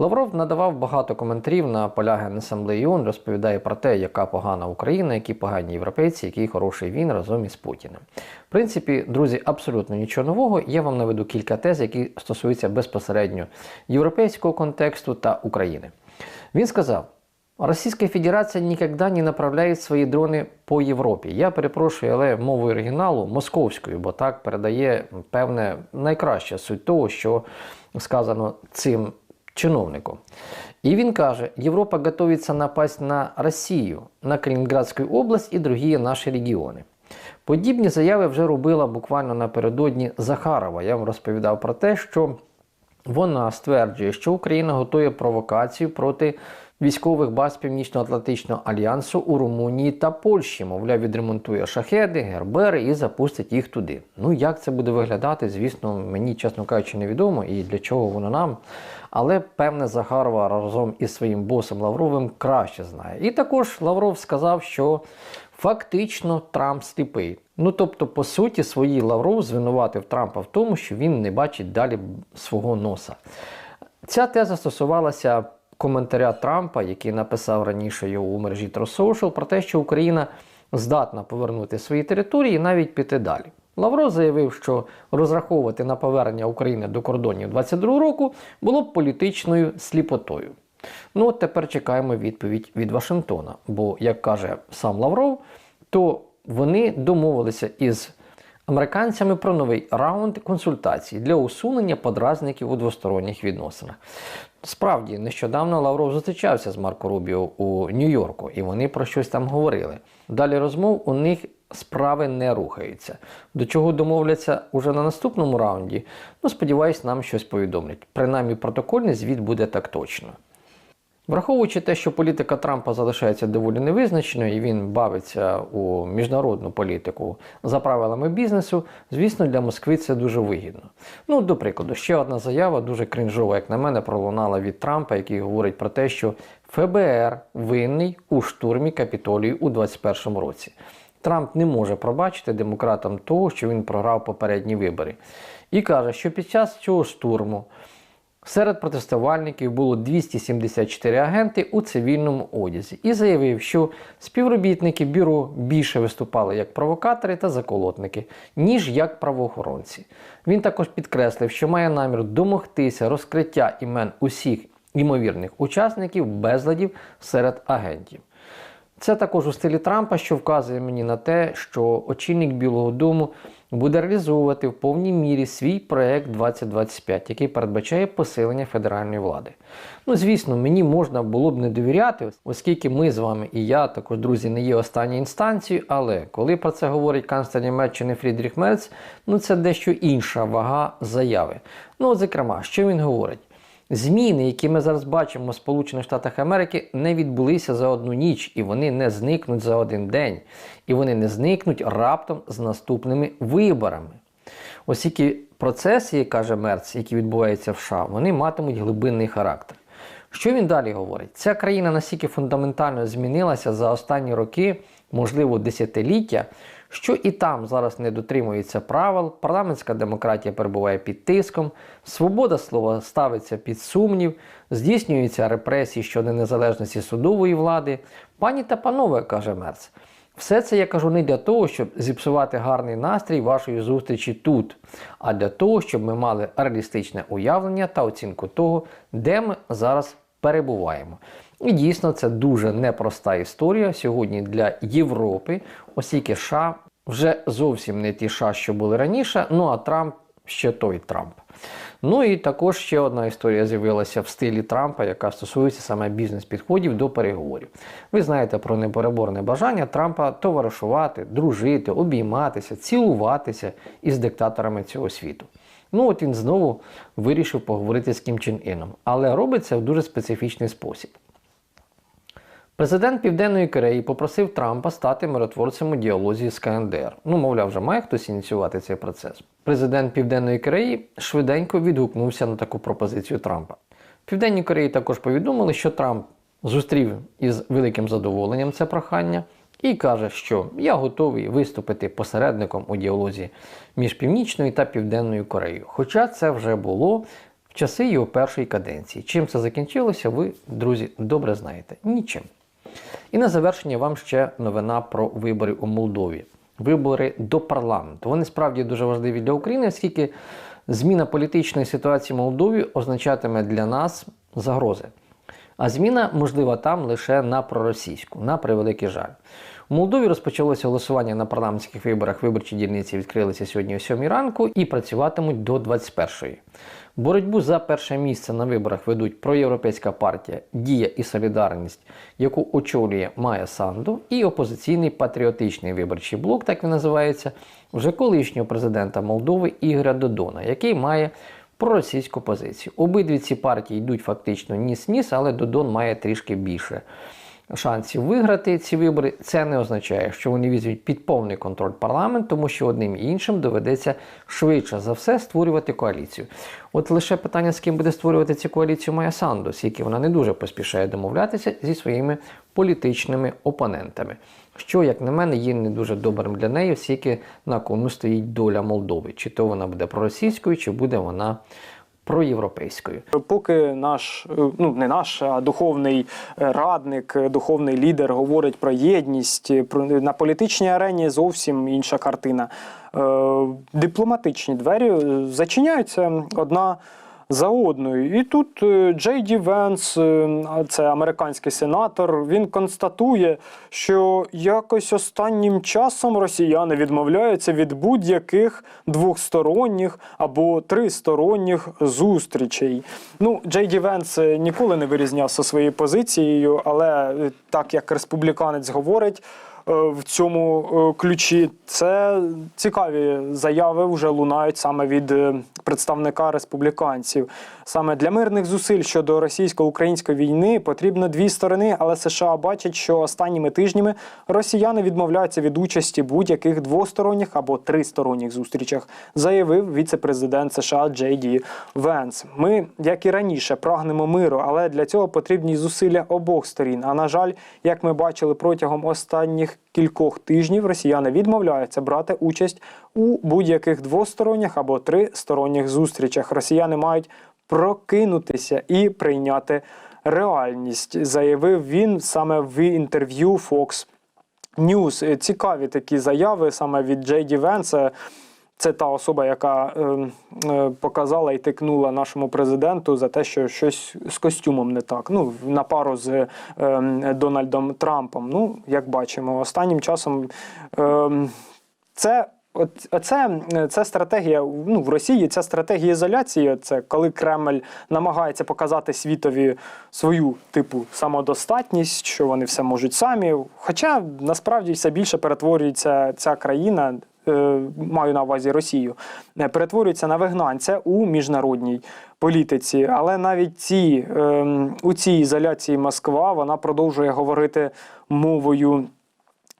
Лавров надавав багато коментарів на поля Генасамблеї ООН, розповідає про те, яка погана Україна, які погані європейці, який хороший він разом із Путіним. В принципі, друзі, абсолютно нічого нового. Я вам наведу кілька тез, які стосуються безпосередньо європейського контексту та України. Він сказав. Російська Федерація ніколи не направляє свої дрони по Європі. Я перепрошую, але мовою оригіналу московською, бо так передає певне найкраща суть того, що сказано цим чиновником. І він каже: Європа готовится напасть на Росію, на Калининградскую область і другі наші регіони. Подібні заяви вже робила буквально напередодні Захарова. Я вам розповідав про те, що вона стверджує, що Україна готує провокацію проти військових баз Північно-Атлантичного альянсу у Румунії та Польщі. Мовляв, відремонтує шахеди, гербери і запустить їх туди. Ну як це буде виглядати, звісно, мені, чесно кажучи, невідомо і для чого воно нам. Але певне Захарова разом із своїм босом Лавровим краще знає. І також Лавров сказав, що фактично Трамп сліпий. Ну тобто, по суті, свої Лавров звинуватив Трампа в тому, що він не бачить далі свого носа. Ця теза стосувалася коментаря Трампа, який написав раніше його у мережі True про те, що Україна здатна повернути свої території і навіть піти далі. Лавров заявив, що розраховувати на повернення України до кордонів 22 року було б політичною сліпотою. Ну от тепер чекаємо відповідь від Вашингтона. Бо, як каже сам Лавров, то вони домовилися із американцями про новий раунд консультацій для усунення подразників у двосторонніх відносинах. Справді, нещодавно Лавров зустрічався з Марко Рубіо у Нью-Йорку, і вони про щось там говорили. Далі розмов у них справи не рухаються. До чого домовляться уже на наступному раунді? Ну, сподіваюсь, нам щось повідомлять. Принаймні, протокольний звіт буде так точно. Враховуючи те, що політика Трампа залишається доволі невизначеною, і він бавиться у міжнародну політику за правилами бізнесу, звісно, для Москви це дуже вигідно. Ну, до прикладу, ще одна заява, дуже кринжова, як на мене, пролунала від Трампа, який говорить про те, що ФБР винний у штурмі капітолію у 2021 році. Трамп не може пробачити демократам того, що він програв попередні вибори, і каже, що під час цього штурму. Серед протестувальників було 274 агенти у цивільному одязі і заявив, що співробітники бюро більше виступали як провокатори та заколотники, ніж як правоохоронці. Він також підкреслив, що має намір домогтися розкриття імен усіх ймовірних учасників безладів серед агентів. Це також у стилі Трампа, що вказує мені на те, що очільник Білого Дому буде реалізовувати в повній мірі свій проект 2025, який передбачає посилення федеральної влади. Ну, звісно, мені можна було б не довіряти, оскільки ми з вами і я, також друзі, не є останньою інстанцією. Але коли про це говорить канцлер Німеччини Фрідріх Мерц, ну це дещо інша вага заяви. Ну, от, зокрема, що він говорить? Зміни, які ми зараз бачимо в Сполучених Штатах Америки, не відбулися за одну ніч, і вони не зникнуть за один день. І вони не зникнуть раптом з наступними виборами. Оскільки процеси, як каже Мерц, які відбуваються в США, вони матимуть глибинний характер. Що він далі говорить? Ця країна настільки фундаментально змінилася за останні роки, можливо, десятиліття, що і там зараз не дотримується правил, парламентська демократія перебуває під тиском, свобода слова ставиться під сумнів, здійснюються репресії щодо незалежності судової влади. Пані та панове, каже Мерц, все це я кажу не для того, щоб зіпсувати гарний настрій вашої зустрічі тут, а для того, щоб ми мали реалістичне уявлення та оцінку того, де ми зараз перебуваємо. І дійсно це дуже непроста історія сьогодні для Європи, оскільки США вже зовсім не ті США, що були раніше. Ну а Трамп ще той Трамп. Ну і також ще одна історія з'явилася в стилі Трампа, яка стосується саме бізнес-підходів до переговорів. Ви знаєте про непереборне бажання Трампа товаришувати, дружити, обійматися, цілуватися із диктаторами цього світу. Ну от він знову вирішив поговорити з Кім Чен Іном, але робить це в дуже специфічний спосіб. Президент Південної Кореї попросив Трампа стати миротворцем у діалозі з КНДР. Ну, мовляв, вже має хтось ініціювати цей процес. Президент Південної Кореї швиденько відгукнувся на таку пропозицію Трампа. В Південній Кореї також повідомили, що Трамп зустрів із великим задоволенням це прохання і каже, що я готовий виступити посередником у діалозі між Північною та Південною Кореєю. Хоча це вже було в часи його першої каденції. Чим це закінчилося, ви, друзі, добре знаєте. Нічим. І на завершення вам ще новина про вибори у Молдові. Вибори до парламенту. Вони справді дуже важливі для України, оскільки зміна політичної ситуації в Молдові означатиме для нас загрози. А зміна можлива там лише на проросійську, на превеликий жаль. У Молдові розпочалося голосування на парламентських виборах. Виборчі дільниці відкрилися сьогодні о 7 ранку і працюватимуть до 21-ї. Боротьбу за перше місце на виборах ведуть проєвропейська партія Дія і Солідарність, яку очолює Майя Санду, і опозиційний патріотичний виборчий блок, так він називається, вже колишнього президента Молдови Ігоря Додона, який має проросійську позицію. Обидві ці партії йдуть фактично ніс-ніс, але Додон має трішки більше шансів виграти ці вибори. Це не означає, що вони візьмуть під повний контроль парламент, тому що одним і іншим доведеться швидше за все створювати коаліцію. От лише питання, з ким буде створювати цю коаліцію Майя Санду, оскільки вона не дуже поспішає домовлятися зі своїми політичними опонентами. Що, як на мене, є не дуже добрим для неї, оскільки на кону стоїть доля Молдови. Чи то вона буде проросійською, чи буде вона проєвропейською. Поки наш, е, ну не наш, а духовний е, радник, е, духовний лідер говорить про єдність, про на політичній арені зовсім інша картина. Дипломатичні двері зачиняються одна. За одною. І тут е, Джей Ді Венс, е, це американський сенатор, він констатує, що якось останнім часом росіяни відмовляються від будь-яких двохсторонніх або тристоронніх зустрічей. Ну, Джей Ді Венс е, ніколи не вирізнявся своєю позицією, але так як республіканець говорить. Е, В цьому е, ключі це цікаві заяви вже лунають саме від е, представника республіканців. Саме для мирних зусиль щодо російсько-української війни потрібно дві сторони, але США бачать, що останніми тижнями росіяни відмовляються від участі будь-яких двосторонніх або тристоронніх зустрічах, заявив віце-президент США Джей Ді Венс. Ми, як і раніше, прагнемо миру, але для цього потрібні зусилля обох сторін. А на жаль, як ми бачили протягом останніх кількох тижнів, росіяни відмовляються брати участь у будь-яких двосторонніх або тристоронніх зустрічах. Росіяни мають прокинутися і прийняти реальність, заявив він саме в інтерв'ю Fox News. Цікаві такі заяви саме від Джей Ді Венса. Це та особа, яка е, е, показала і тикнула нашому президенту за те, що щось з костюмом не так. Ну, на пару з е, Дональдом Трампом. Ну, як бачимо, останнім часом е, це. От це, це стратегія ну, в Росії. Ця стратегія ізоляції. Це коли Кремль намагається показати світові свою типу самодостатність, що вони все можуть самі. Хоча насправді все більше перетворюється ця країна, е, маю на увазі Росію, е, перетворюється на вигнанця у міжнародній політиці. Але навіть ці, е, у цій ізоляції Москва вона продовжує говорити мовою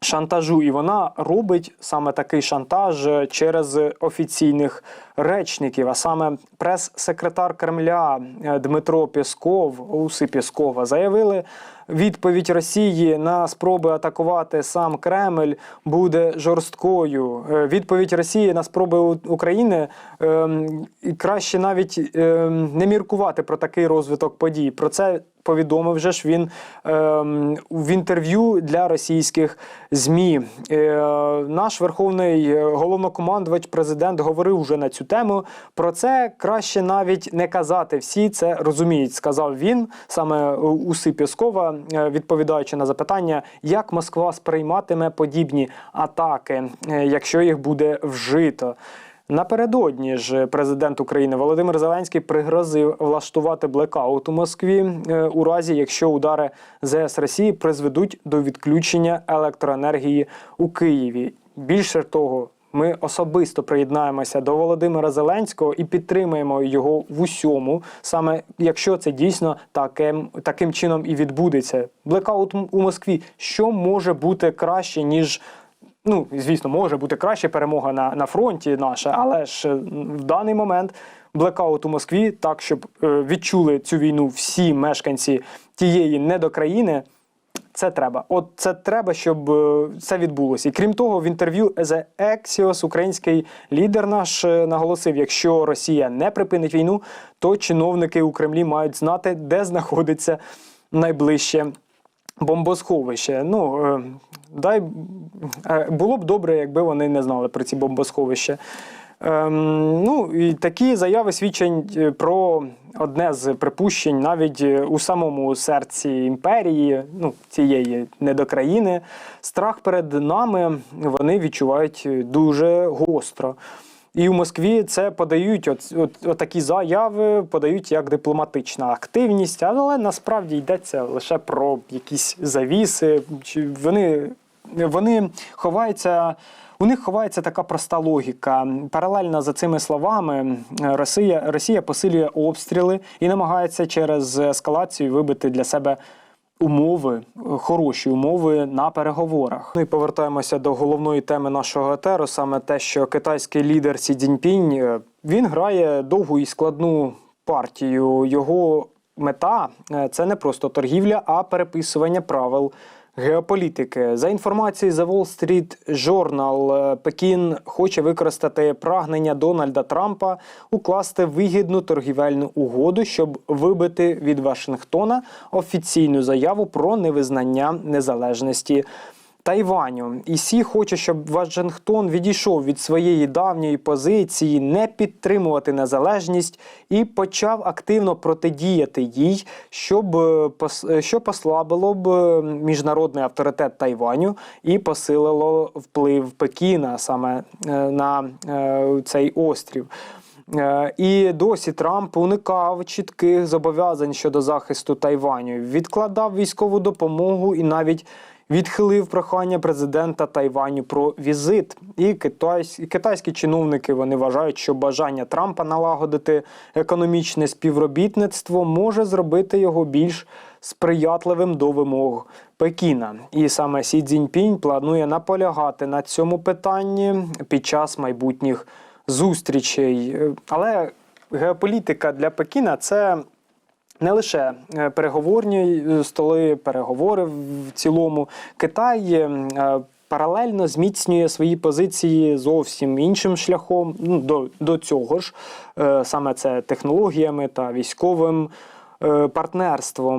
шантажу, і вона робить саме такий шантаж е, через офіційних речників, а саме прес-секретар Кремля е, Дмитро Пєсков, уси Пєскова, заявили. Відповідь Росії на спроби атакувати сам Кремль буде жорсткою. Е, Відповідь Росії на спроби України ем, краще навіть ем, не міркувати про такий розвиток подій. Про це повідомив вже ж він ем, в інтерв'ю для російських ЗМІ. Е, наш верховний е, головнокомандувач, президент говорив вже на цю тему. Про це краще навіть не казати. Всі це розуміють, сказав він саме уси Пєскова, е, відповідаючи на запитання, як Москва сприйматиме подібні атаки, е, якщо їх буде вжито. Напередодні ж президент України Володимир Зеленський пригрозив влаштувати блекаут у Москві е, у разі, якщо удари ЗС Росії призведуть до відключення електроенергії у Києві. Більше того, ми особисто приєднаємося до Володимира Зеленського і підтримуємо його в усьому, саме якщо це дійсно таким, таким чином і відбудеться. Блекаут у Москві. Що може бути краще ніж Ну, звісно, може бути краще перемога на, на фронті наша, але ж е, в даний момент блекаут у Москві, так щоб е, відчули цю війну всі мешканці тієї недокраїни, це треба. От це треба, щоб е, це відбулося. І крім того, в інтерв'ю The Axios український лідер наш е, наголосив: якщо Росія не припинить війну, то чиновники у Кремлі мають знати, де знаходиться найближче бомбосховище. Ну е, дай було б добре, якби вони не знали про ці бомбосховища. Ем, ну і такі заяви свідчать е, про одне з припущень навіть е, у самому серці імперії, ну цієї недокраїни. Страх перед нами вони відчувають е, дуже гостро. І в Москві це подають от, от, от такі заяви, подають як дипломатична активність, але насправді йдеться лише про якісь завіси. Вони, вони ховаються. У них ховається така проста логіка. Паралельно за цими словами, Росія, Росія посилює обстріли і намагається через ескалацію вибити для себе умови, хороші умови на переговорах. Ну і повертаємося до головної теми нашого етеру, саме те, що китайський лідер Сі Цзіньпінь, е, він грає довгу і складну партію. Його мета е, це не просто торгівля, а переписування правил. Геополітики за інформацією The Wall Street Journal, е, Пекін хоче використати прагнення Дональда Трампа укласти вигідну торгівельну угоду, щоб вибити від Вашингтона офіційну заяву про невизнання незалежності. Тайваню і Сі хоче, щоб Вашингтон відійшов від своєї давньої позиції не підтримувати незалежність і почав активно протидіяти їй, щоб е, е, що послабило б е, міжнародний авторитет Тайваню і посилило вплив Пекіна саме на цей острів. І досі Трамп уникав чітких зобов'язань щодо захисту Тайваню, відкладав військову допомогу і навіть відхилив прохання президента Тайваню про візит. І китайсь- китайські чиновники вони вважають, що бажання Трампа налагодити економічне співробітництво може зробити його більш сприятливим до вимог Пекіна. І саме Сі Цзіньпінь планує наполягати на цьому питанні під час майбутніх зустрічей. Е, Але геополітика для Пекіна це не лише е, переговорні е, столи, переговори в цілому. Китай е, паралельно зміцнює свої позиції зовсім іншим шляхом. Ну, до, до цього ж, саме це технологіями та військовим партнерством.